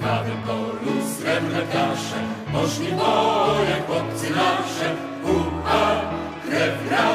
krwawym polu srebrne poszli w boje chłopcy nasze. Ucha, krew gra,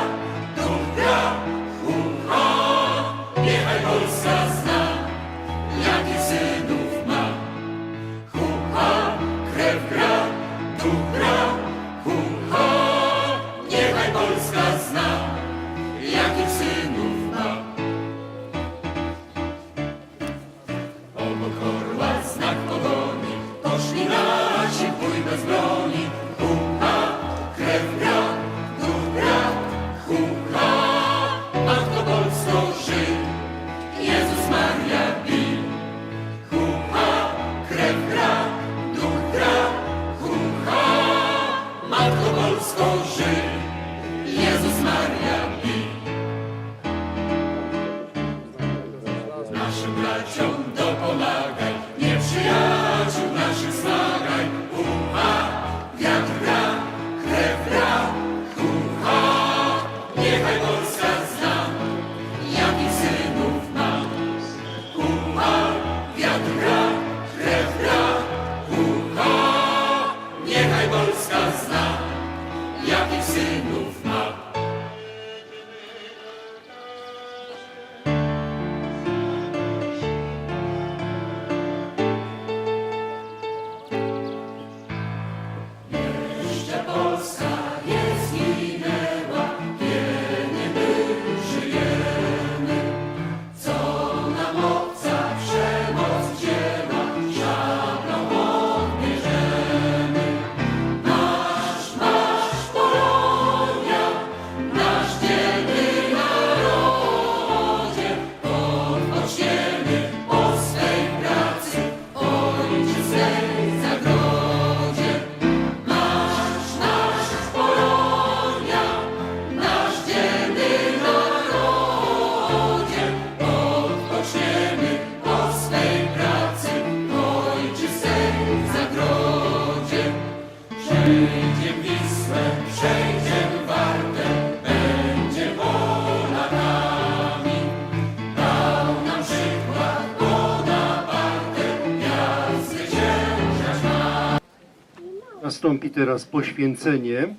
Nastąpi teraz poświęcenie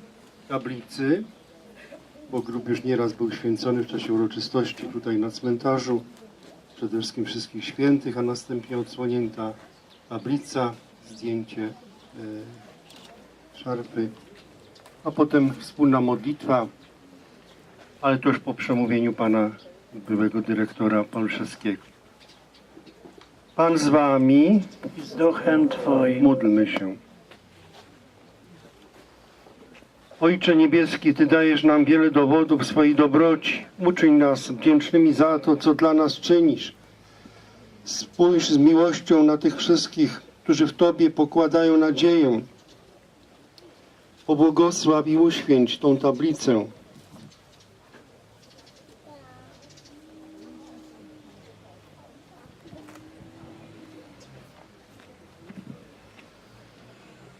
tablicy, bo grób już nieraz był święcony w czasie uroczystości tutaj na cmentarzu, przede wszystkim wszystkich świętych, a następnie odsłonięta tablica, zdjęcie e, szarpy, a potem wspólna modlitwa, ale to już po przemówieniu pana byłego dyrektora Palszewskiego. Pan z wami, i z duchem Twoim. módlmy się. Ojcze Niebieski, Ty dajesz nam wiele dowodów swojej dobroci. Uczyń nas wdzięcznymi za to, co dla nas czynisz. Spójrz z miłością na tych wszystkich, którzy w Tobie pokładają nadzieję. Pobłogosław i uświęć tą tablicę.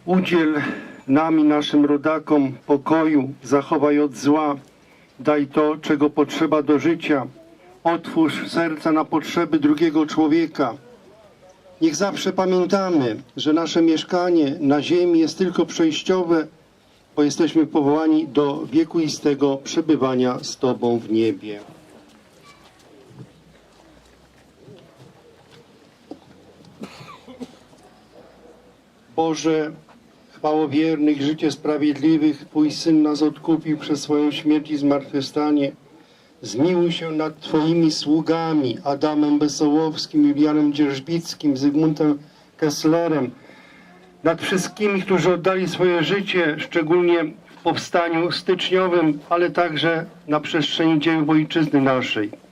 Udziel nam i naszym rodakom pokoju, zachowaj od zła, daj to, czego potrzeba do życia. Otwórz serca na potrzeby drugiego człowieka. Niech zawsze pamiętamy, że nasze mieszkanie na ziemi jest tylko przejściowe, bo jesteśmy powołani do wiekuistego przebywania z Tobą w niebie. Boże, chwałowiernych, życie sprawiedliwych, Twój Syn nas odkupił przez swoją śmierć i zmartwychwstanie. Zmiłuj się nad Twoimi sługami, Adamem Besołowskim, Julianem Dzierżbickim, Zygmuntem Kesslerem, nad wszystkimi, którzy oddali swoje życie, szczególnie w powstaniu styczniowym, ale także na przestrzeni dziejów ojczyzny naszej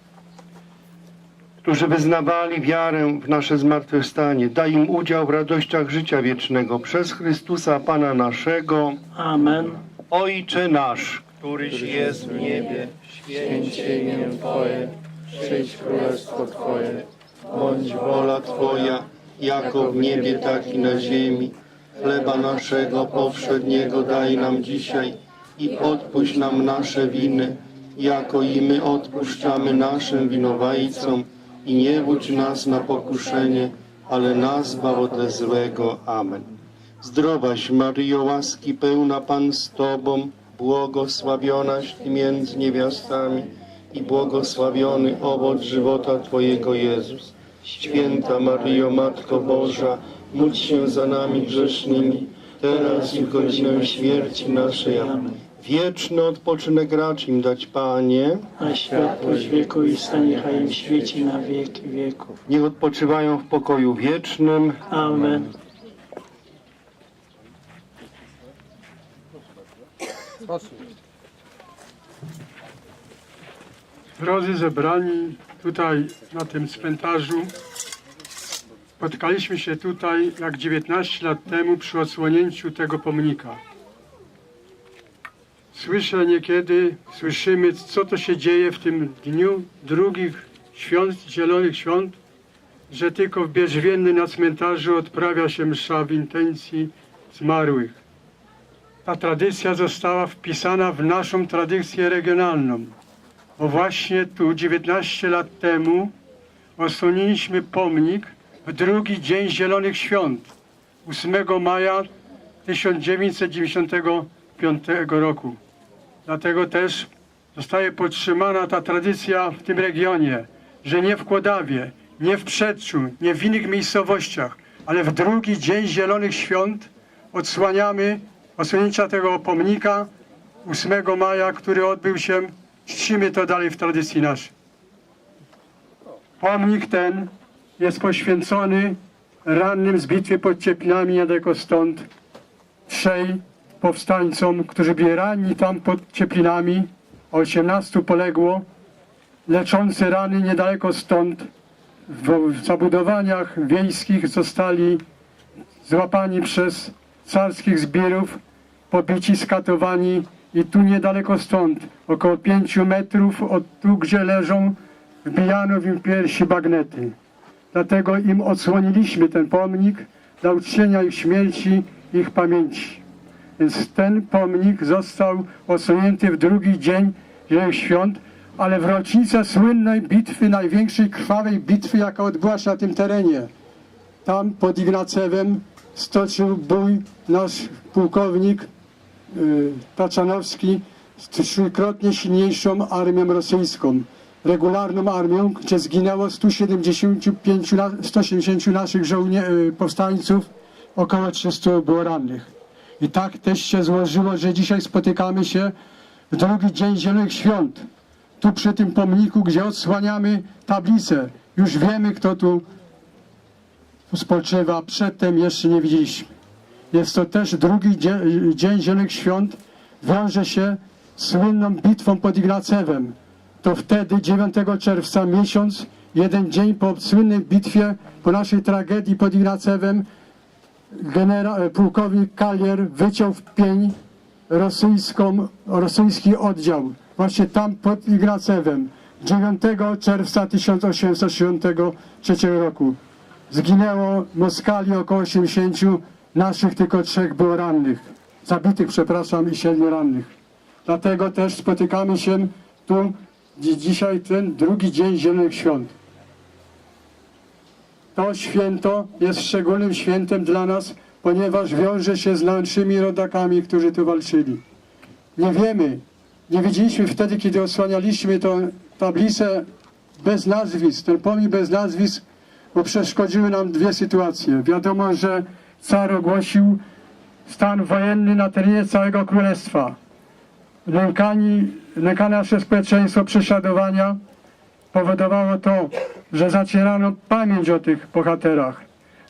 którzy wyznawali wiarę w nasze zmartwychwstanie. Daj im udział w radościach życia wiecznego przez Chrystusa Pana naszego. Amen. Ojcze nasz, któryś jest w niebie, Święć się imię Twoje, przyjdź królestwo Twoje, bądź wola Twoja, jako w niebie, tak i na ziemi. Chleba naszego powszedniego daj nam dzisiaj i odpuść nam nasze winy, jako i my odpuszczamy naszym winowajcom. I nie wódź nas na pokuszenie, ale nas ode złego. Amen. Zdrowaś Maryjo, łaski pełna Pan z Tobą, błogosławionaś Ty między niewiastami i błogosławiony owoc żywota Twojego Jezus. Święta Maryjo, Matko Boża, módl się za nami grzesznymi, teraz i w godzinę śmierci naszej. Amen. Wieczny odpoczynek racz im dać, Panie. A światłość wieku i stanie im świeci na wieki wieków. Niech odpoczywają w pokoju wiecznym. Amen. Drodzy zebrani tutaj na tym cmentarzu, spotkaliśmy się tutaj jak 19 lat temu przy odsłonięciu tego pomnika. Słyszę niekiedy, słyszymy, co to się dzieje w tym dniu drugich świąt, zielonych świąt, że tylko w Bierzwienny na cmentarzu odprawia się msza w intencji zmarłych. Ta tradycja została wpisana w naszą tradycję regionalną bo właśnie tu 19 lat temu odsłoniliśmy pomnik w drugi dzień Zielonych Świąt, 8 maja 1995 roku. Dlatego też zostaje podtrzymana ta tradycja w tym regionie, że nie w Kłodawie, nie w Przedczu, nie w innych miejscowościach, ale w drugi dzień Zielonych Świąt odsłaniamy odsłonięcia tego pomnika 8 maja, który odbył się czcimy to dalej w tradycji naszej. Pomnik ten jest poświęcony rannym z bitwy pod Cieplinami niedaleko stąd trzej powstańcom, którzy byli ranni tam pod Cieplinami, 18 poległo, leczący rany niedaleko stąd w, zabudowaniach wiejskich zostali złapani przez carskich zbirów, pobici, skatowani i tu niedaleko stąd, około pięciu metrów od tu, gdzie leżą, wbijano w im piersi bagnety. Dlatego im odsłoniliśmy ten pomnik dla uczczenia ich śmierci, ich pamięci. Więc ten pomnik został odsłonięty w drugi dzień Zielonych Świąt, ale w rocznicę słynnej bitwy, największej krwawej bitwy, jaka odbyła się na tym terenie. Tam pod Ignacewem stoczył bój nasz pułkownik y, Taczanowski z trzykrotnie silniejszą armią rosyjską, regularną armią, gdzie zginęło 175, na- 170 naszych żołnie, y, powstańców, około 300 było rannych. I tak też się złożyło, że dzisiaj spotykamy się w drugi dzień Zielonych Świąt. Tu przy tym pomniku, gdzie odsłaniamy tablicę. Już wiemy, kto tu spoczywa, przedtem jeszcze nie widzieliśmy. Jest to też drugi dzie- dzień Zielonych Świąt. Wiąże się z słynną bitwą pod Ignacewem. To wtedy, 9 czerwca, miesiąc, jeden dzień po słynnej bitwie, po naszej tragedii pod Ignacewem, e, pułkownik Kalier wyciął w pień rosyjską, rosyjski oddział. Właśnie tam pod Ignacewem. 9 czerwca 1863 roku. Zginęło Moskali około 80, naszych tylko trzech było rannych. Zabitych, przepraszam, i siedmiu rannych. Dlatego też spotykamy się tu dzi- dzisiaj ten drugi dzień Zielonych Świąt. To święto jest szczególnym świętem dla nas, ponieważ wiąże się z naszymi rodakami, którzy tu walczyli. Nie wiemy, nie wiedzieliśmy wtedy, kiedy osłanialiśmy tą tablicę bez nazwisk, ten pomnik bez nazwisk, bo przeszkodziły nam dwie sytuacje. Wiadomo, że car ogłosił stan wojenny na terenie całego królestwa. Nękani, nękane nasze społeczeństwo prześladowania powodowało to, że zacierano pamięć o tych bohaterach,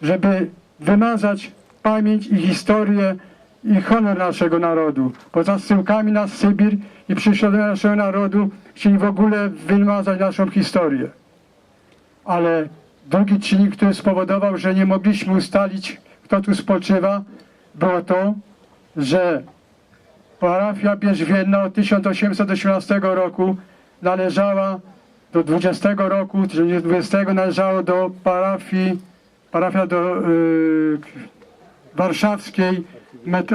żeby wymazać pamięć i historię i honor naszego narodu. Poza zsyłkami na Sybir i prześladowania naszego narodu chcieli w ogóle wymazać naszą historię. Ale drugi czynnik, który spowodował, że nie mogliśmy ustalić, kto tu spoczywa, było to, że parafia Bierzwienna od 1818 roku należała do 20 roku, 1920 należało do parafii, parafia do y, warszawskiej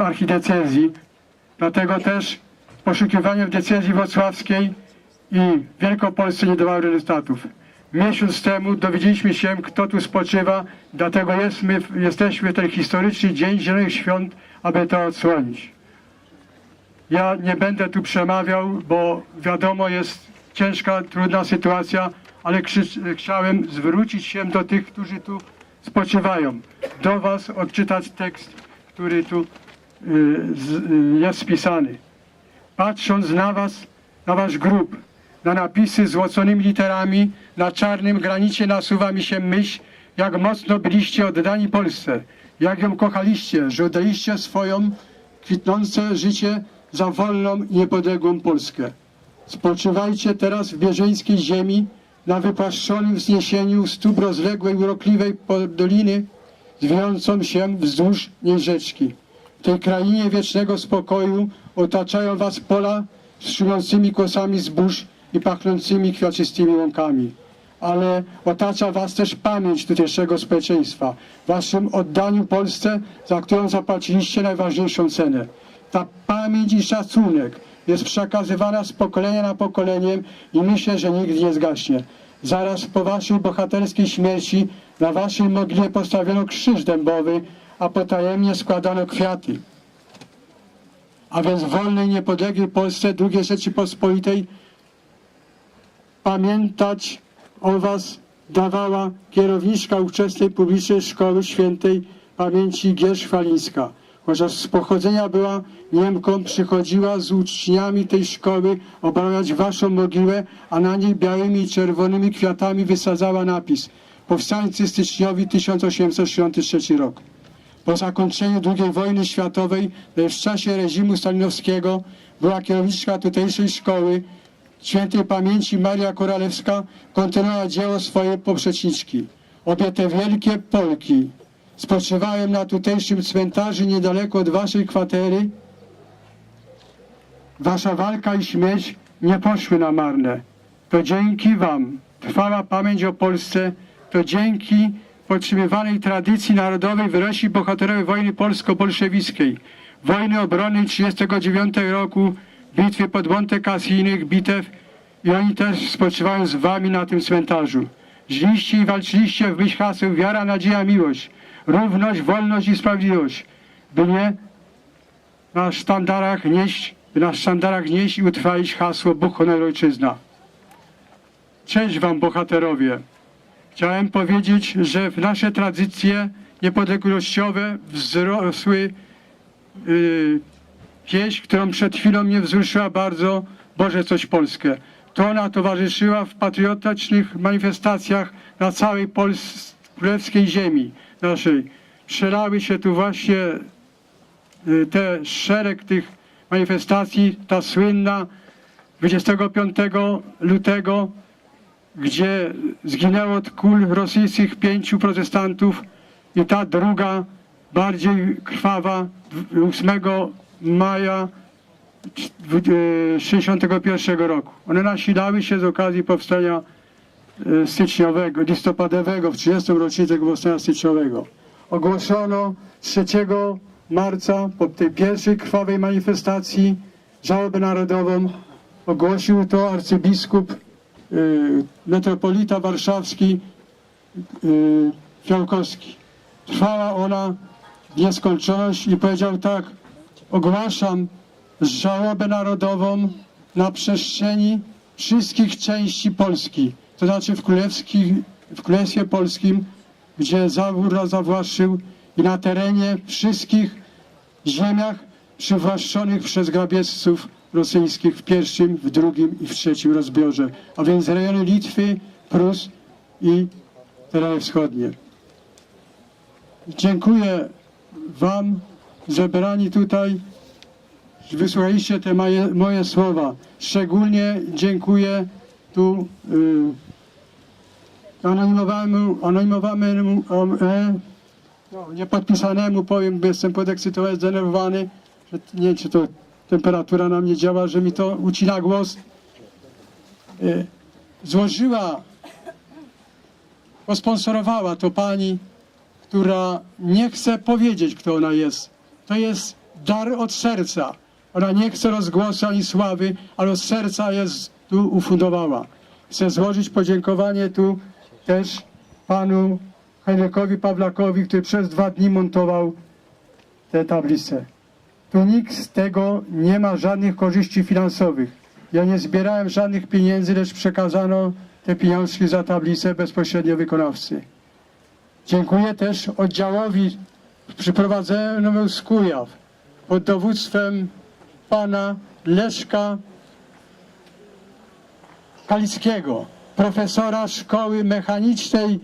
archidiecezji. Dlatego też poszukiwania w diecezji wrocławskiej i Wielkopolsce nie dawały rezultatów. miesiąc temu dowiedzieliśmy się, kto tu spoczywa, dlatego jest, my, jesteśmy w ten historyczny Dzień Zielonych Świąt, aby to odsłonić. Ja nie będę tu przemawiał, bo wiadomo, jest ciężka, trudna sytuacja, ale chciałem zwrócić się do tych, którzy tu spoczywają. Do Was odczytać tekst, który tu y, y, jest spisany. Patrząc na Was, na Wasz grób, na napisy złoconymi literami, na czarnym granicie nasuwa mi się myśl, jak mocno byliście oddani Polsce, jak ją kochaliście, że oddaliście swoją kwitnące życie za wolną i niepodległą Polskę. Spoczywajcie teraz w bieżeńskiej ziemi, na wypłaszczonym wzniesieniu stóp rozległej, urokliwej doliny, zwiącą się wzdłuż niej rzeczki. W tej krainie wiecznego spokoju otaczają was pola z szumiącymi kłosami zbóż i pachnącymi kwiaczystymi łąkami. Ale otacza was też pamięć tutejszego społeczeństwa, waszym oddaniu Polsce, za którą zapłaciliście najważniejszą cenę. Ta pamięć i szacunek jest przekazywana z pokolenia na pokolenie i myślę, że nigdy nie zgaśnie. Zaraz po waszej bohaterskiej śmierci na waszej mogile postawiono krzyż dębowy, a potajemnie składano kwiaty. A więc w wolnej, niepodległej Polsce II Rzeczypospolitej pamiętać o was dawała kierowniczka ówczesnej publicznej szkoły świętej pamięci Gierszwalińska. Chociaż z pochodzenia była Niemką, przychodziła z uczniami tej szkoły obrabiać waszą mogiłę, a na niej białymi i czerwonymi kwiatami wysadzała napis Powstańcy styczniowi 1863 rok. Po zakończeniu II wojny światowej, lecz w czasie reżimu stalinowskiego, była kierowniczka tutejszej szkoły, świętej pamięci Maria Koralewska, kontynuowała dzieło swojej poprzeczniczki. Obie te wielkie Polki spoczywają na tutejszym cmentarzu niedaleko od waszej kwatery. Wasza walka i śmierć nie poszły na marne. To dzięki wam trwała pamięć o Polsce, to dzięki podtrzymywanej tradycji narodowej wyrośli bohaterowie wojny polsko-bolszewickiej, wojny obronnej 1939 roku, bitwy pod Monte Cassino, bitew i oni też spoczywają z wami na tym cmentarzu. Żyliście i walczyliście w myśl haseł wiara, nadzieja, miłość, równość, wolność i sprawiedliwość, by nie na sztandarach nieść, by na sztandarach nieść i utrwalić hasło Bóg, honor, ojczyzna. Cześć wam bohaterowie. Chciałem powiedzieć, że w nasze tradycje niepodległościowe wzrosły yy, pieśń, którą przed chwilą mnie wzruszyła bardzo Boże coś Polskę. To ona towarzyszyła w patriotycznych manifestacjach na całej Pols- królewskiej ziemi naszej. Przelały się tu właśnie y, te szereg tych manifestacji, ta słynna 25 lutego gdzie zginęło od kul rosyjskich pięciu protestantów i ta druga, bardziej krwawa, 8 maja 1961 roku. One nasilały się z okazji powstania styczniowego, listopadowego, w 30. rocznicę powstania styczniowego. Ogłoszono 3 marca po tej pierwszej krwawej manifestacji żałobę narodową. Ogłosił to arcybiskup y, metropolita warszawski y, Fiałkowski. Trwała ona w nieskończoność i powiedział tak, ogłaszam żałobę narodową na przestrzeni wszystkich części Polski, to znaczy w, królewskich, w Królestwie Polskim, gdzie zawór zawłaszczył i na terenie wszystkich ziemiach przywłaszczonych przez grabieżców rosyjskich w pierwszym, w drugim i w trzecim rozbiorze, a więc rejony Litwy, Prus i tereny wschodnie. Dziękuję Wam, zebrani tutaj, wysłuchaliście te moje, moje słowa. Szczególnie dziękuję tu y, anonimowanemu, anonimowanemu e, no, niepodpisanemu, powiem, bo jestem podekscytowany, zdenerwowany, że nie wiem, czy to temperatura na mnie działa, że mi to ucina głos. Y, złożyła, posponsorowała to pani, która nie chce powiedzieć, kto ona jest. To jest dar od serca. Ona nie chce rozgłosu ani sławy, ale od serca jest tu ufundowała. chcę złożyć podziękowanie tu też panu Henrykowi Pawlakowi, który przez dwa dni montował te tablice. Tu nikt z tego nie ma żadnych korzyści finansowych. Ja nie zbierałem żadnych pieniędzy, lecz przekazano te pieniążki za tablicę bezpośrednio wykonawcy. Dziękuję też oddziałowi przyprowadzonemu z Kujaw pod dowództwem pana Leszka Kalickiego, profesora szkoły mechanicznej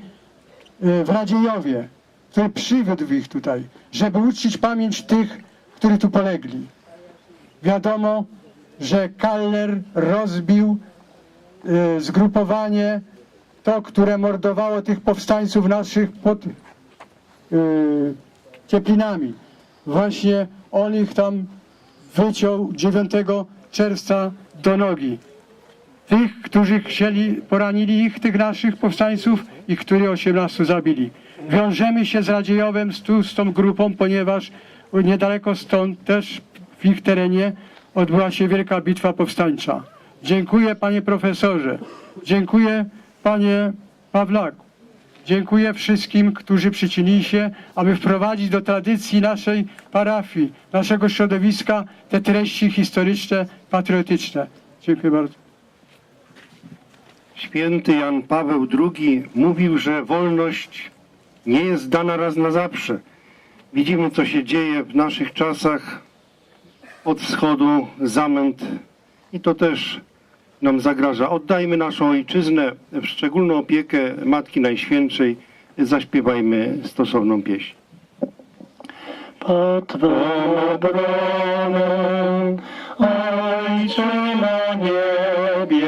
e, w Radziejowie, który przywiódł ich tutaj, żeby uczcić pamięć tych, którzy tu polegli. Wiadomo, że Kaller rozbił e, zgrupowanie, to, które mordowało tych powstańców naszych pod e, Cieplinami. Właśnie on ich tam wyciął 9 czerwca do nogi. Tych, którzy chcieli, poranili ich, tych naszych powstańców i którzy 18 zabili. Wiążemy się z Radziejowem, z, tu, z tą grupą, ponieważ niedaleko stąd też w ich terenie odbyła się wielka bitwa powstańcza. Dziękuję panie profesorze, dziękuję panie Pawlaku. Dziękuję wszystkim, którzy przyczynili się, aby wprowadzić do tradycji naszej parafii, naszego środowiska te treści historyczne, patriotyczne. Dziękuję bardzo. Święty Jan Paweł II mówił, że wolność nie jest dana raz na zawsze. Widzimy, co się dzieje w naszych czasach od wschodu, zamęt i to też nam zagraża. Oddajmy naszą ojczyznę w szczególną opiekę Matki Najświętszej. Zaśpiewajmy stosowną pieśń. Pod Twą obronę, Ojcze na niebie,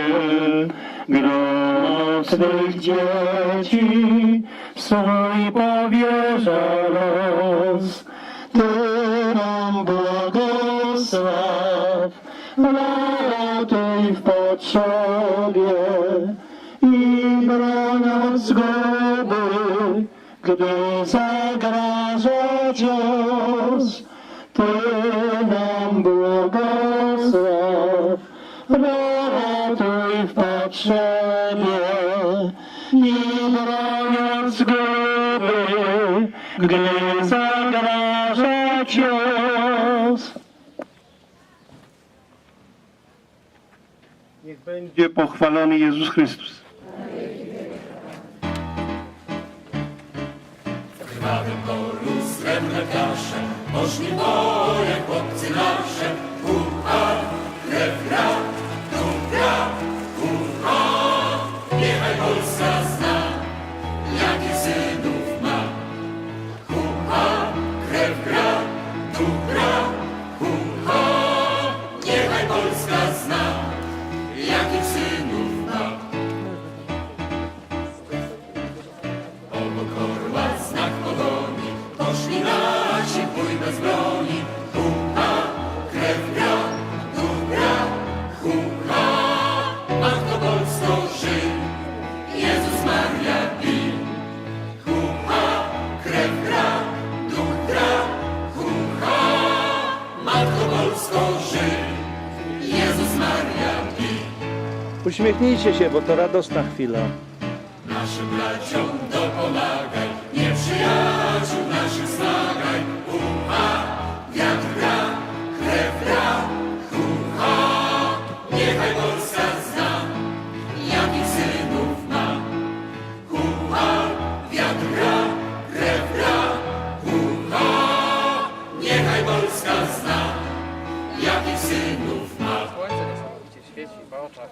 grono swych dzieci, swój powierza los. Ty nam błogosław, ratuj w potrzebie i broń od zguby, gdy zagraża cios. Potrzebie i od zguby, gdy zagraża cios. Niech będzie pochwalony Jezus Chrystus. W krwawym polu srebrne kasze, poszli boje chłopcy nasze. Hurra, krew gra, duch gra, Uśmiechnijcie się, bo to radosna chwila. Naszym braciom dopomagaj, nieprzyjaciół naszych zmagaj. Ucha, wiatr gra, krew gra, ucha. Niechaj Polska zna, jakich synów ma. Ucha, wiatr gra, krew gra, ucha. Niechaj Polska zna, jakich synów ma. Słońce niesamowicie świeci w oczach.